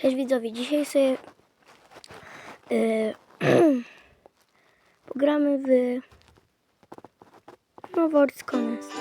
Cześć widzowie, dzisiaj sobie yy, pogramy w no Connect.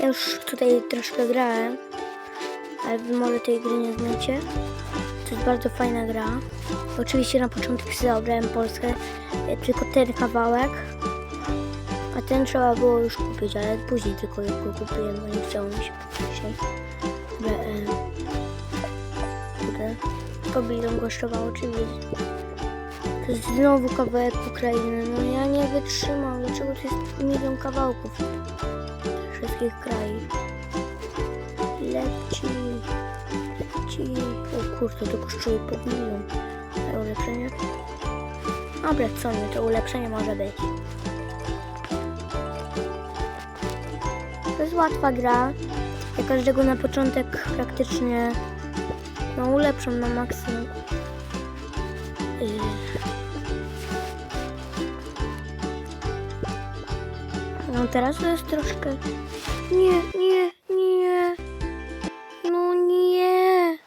Ja już tutaj troszkę grałem, ale wy może tej gry nie znacie. To jest bardzo fajna gra. Oczywiście na początek sobie zabrałem Polskę, yy, tylko ten kawałek, a ten trzeba było już kupić, ale później tylko go kupiłem, bo nie chciało mi się dzisiaj. Kosztowało, czy wiecie? To jest znowu kawałek Ukrainy. No ja nie wytrzymam. Dlaczego to jest milion kawałków wszystkich krajów? Leci. Leci. O kurde, to kosztuje po milion. A ulepszenie? Dobra, co nie, to ulepszenie może być. To jest łatwa gra. Ja każdego na początek praktycznie no ulepszam na maksimum. Yy. No teraz to jest troszkę... Nie, nie, nie. No nie.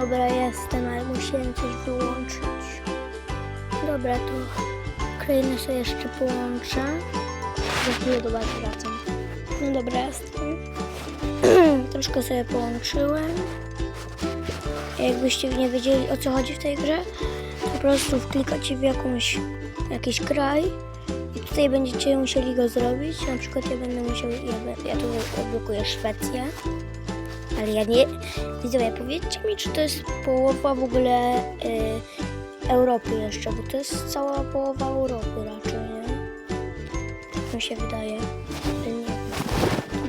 Dobra, jestem, ale musiałem coś wyłączyć. Dobra, to krainę sobie jeszcze połączę. Za chwilę do was wracam. No dobra, jestem. Troszkę sobie połączyłem. Jakbyście nie wiedzieli o co chodzi w tej grze, po prostu wklikacie w jakąś, jakiś kraj i tutaj będziecie musieli go zrobić. Na przykład ja będę musiał, ja, ja tu odblokuję Szwecję, ale ja nie, widzowie, powiedzcie mi, czy to jest połowa w ogóle y, Europy jeszcze, bo to jest cała połowa Europy raczej, nie? Tak mi się wydaje.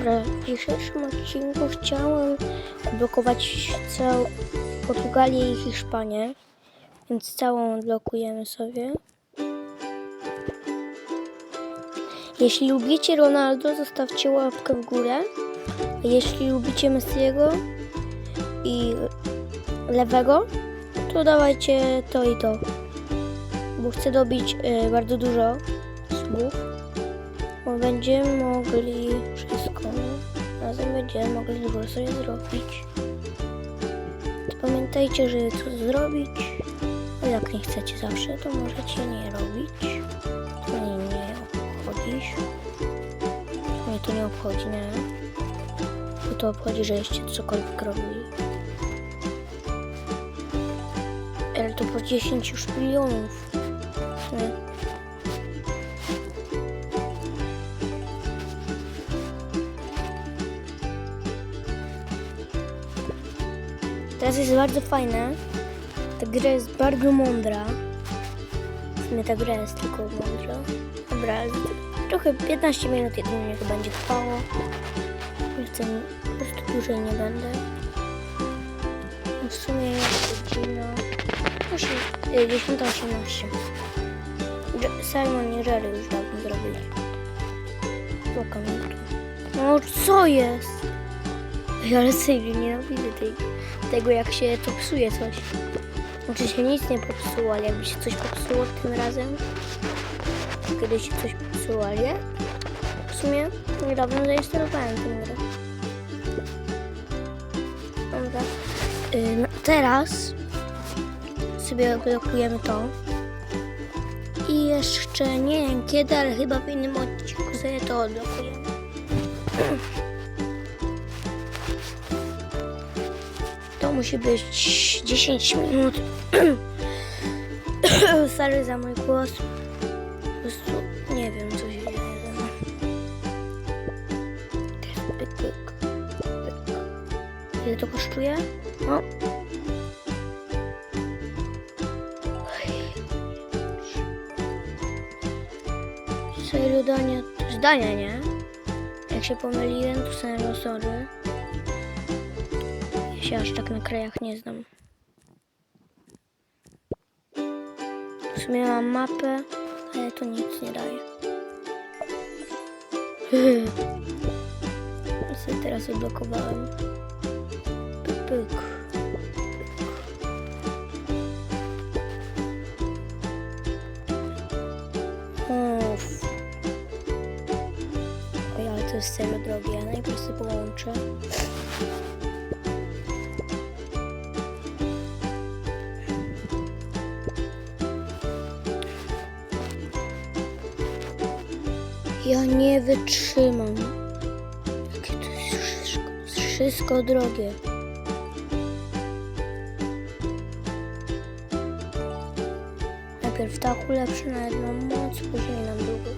W dzisiejszym odcinku chciałem odblokować całą Portugalię i Hiszpanię, więc całą odblokujemy sobie. Jeśli lubicie Ronaldo, zostawcie łapkę w górę. Jeśli lubicie Messiego i lewego, to dawajcie to i to. Bo chcę dobić y, bardzo dużo. Bo będziemy mogli. Razem będziemy mogli dużo sobie zrobić. Pamiętajcie, że co zrobić. A jak nie chcecie zawsze, to możecie nie robić. To mnie nie obchodzi. Mnie to nie obchodzi, nie? Bo to obchodzi, że jeszcze cokolwiek robili. Ale to po 10 już milionów. Nie? Teraz jest bardzo fajne. Ta gra jest bardzo mądra. W sumie ta gra jest tylko mądra. Dobra, trochę 15 minut jedynie to będzie trwało. Nie chcę, po prostu dłużej nie będę. W sumie jest godzina 8, e, 10.18. Dż- Simon i Jerry już dawno zrobili. Tu. No co jest? Ale serio, nienawidzę tej, tego, jak się to psuje coś. Znaczy się nic nie popsuło, ale jakby się coś popsuło tym razem, kiedy się coś popsuło, ale w sumie niedawno zainstalowałem grę. Dobra. Yy, no, teraz sobie blokujemy to. I jeszcze nie wiem kiedy, ale chyba w innym odcinku sobie to odblokujemy. To musi być 10 minut. Sorry za mój głos. Po prostu nie wiem, co się dzieje. Ile to kosztuje? No. Serio, Dania, to jest Dania, nie? Jak się pomyliłem, to serio, sorry. Się aż tak na krajach nie znam. W sumie mam mapę, ale to nic nie daje. Sobie teraz odblokowałem. Pyk, pyk. Uff. Oj, ale to jest serio drogie. Ja najpierw sobie połączę. Ja nie wytrzymam. Jakie to jest wszystko, wszystko drogie. Najpierw tak ulepszę na jedną moc, później na drugą.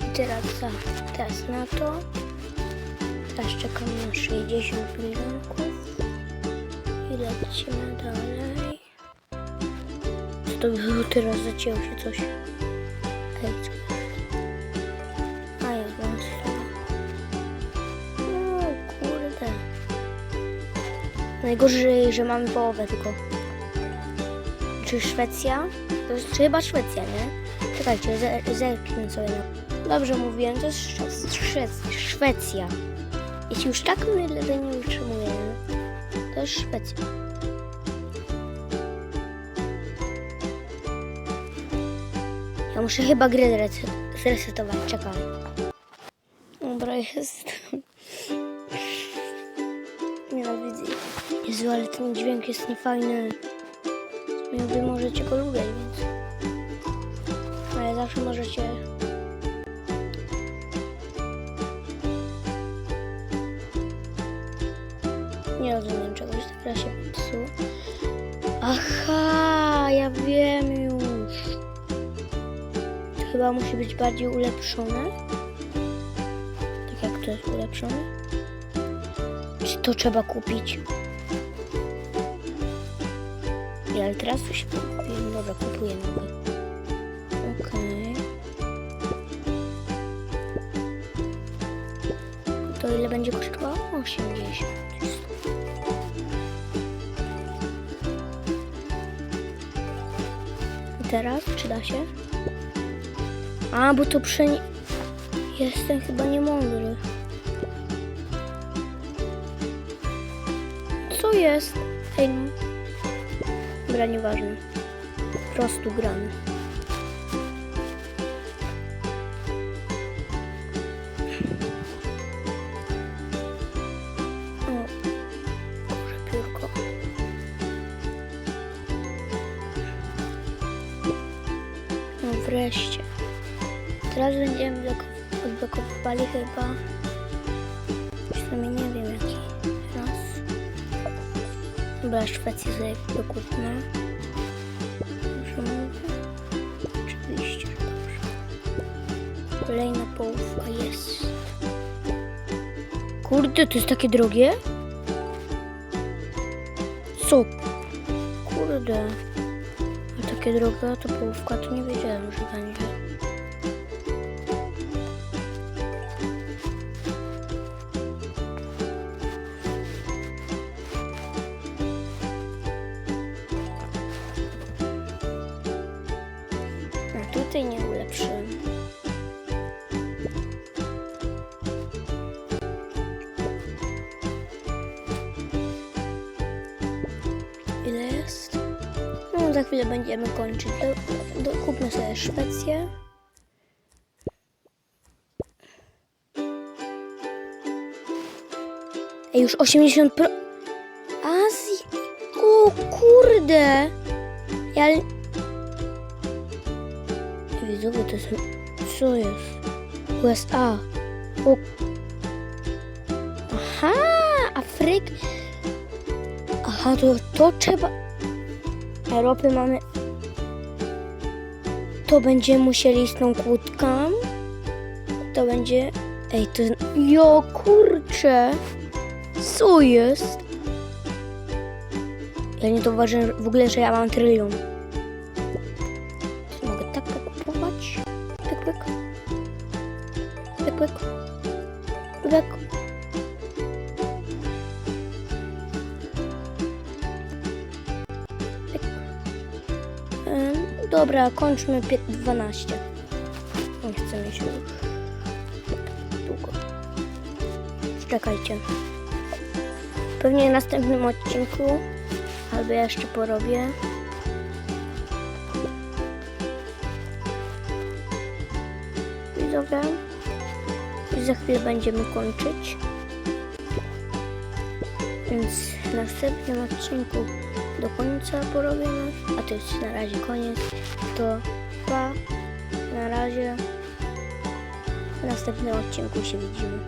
I teraz, za, teraz na to. Teraz czekam na 60 milionków. I lecimy dalej. Co to było teraz? Zacięło się coś. A ja mam O kurde. Najgorzej, że mamy połowę tylko. Czy Szwecja? To jest chyba Szwecja, nie? Czekajcie, ze- zerknę sobie na... Dobrze mówiłem, to jest Szwe- Szwe- Szwecja. Jeśli już tak mylę, że nie utrzymujemy, to jest Szwecja. Ja muszę chyba grę zresetować, czekaj. Dobra, jest. Nienawidzę. Jezu, ale ten dźwięk jest niefajny. Wy możecie go lubić, więc... Ale zawsze możecie... Nie rozumiem czegoś, teraz się popsuło. Aha, ja wiem. To chyba musi być bardziej ulepszone. Tak jak to jest ulepszone. Czy to trzeba kupić? Ja, ale teraz się kupię. Dobra, kupuję. Okej. To ile będzie kosztowało? 80. I teraz, czy da się? A, bo to przeni... Jestem chyba niemądry. Co jest? Ej. Dobra, nieważne. Po prostu gramy. Teraz będziemy bloko- odblokowywali chyba... W sumie nie wiem jaki. Raz. Dobra, Szwecję sobie dokupmy. Oczywiście, dobrze. Kolejna połówka jest. Kurde, to jest takie drogie? Co? Kurde. A takie drogie, to połówka, to nie wiedziałem, że będzie. Tutaj nie ulepszyłem. Ile jest? No za chwilę będziemy kończyć. Do, do, kupmy sobie Szwecję. Ej, już 80 pro... Azji... O kurde! Ja... Widzowie, to jest... Co jest? USA. O... Aha! Afryk... Aha, to, to trzeba... Europy mamy... To będziemy musieli z tą kłódką. To będzie... Ej, to... Jo, kurczę! Co jest? Ja nie zauważyłem w ogóle, że ja mam trylion. Dobra, kończmy pie- 12. Nie chcę mieć już długo. Czekajcie. Pewnie w następnym odcinku albo jeszcze porobię. Widzowie. I za chwilę będziemy kończyć. Więc w następnym odcinku do końca porobione, a to jest na razie koniec, to pa, na razie, w następnym odcinku się widzimy.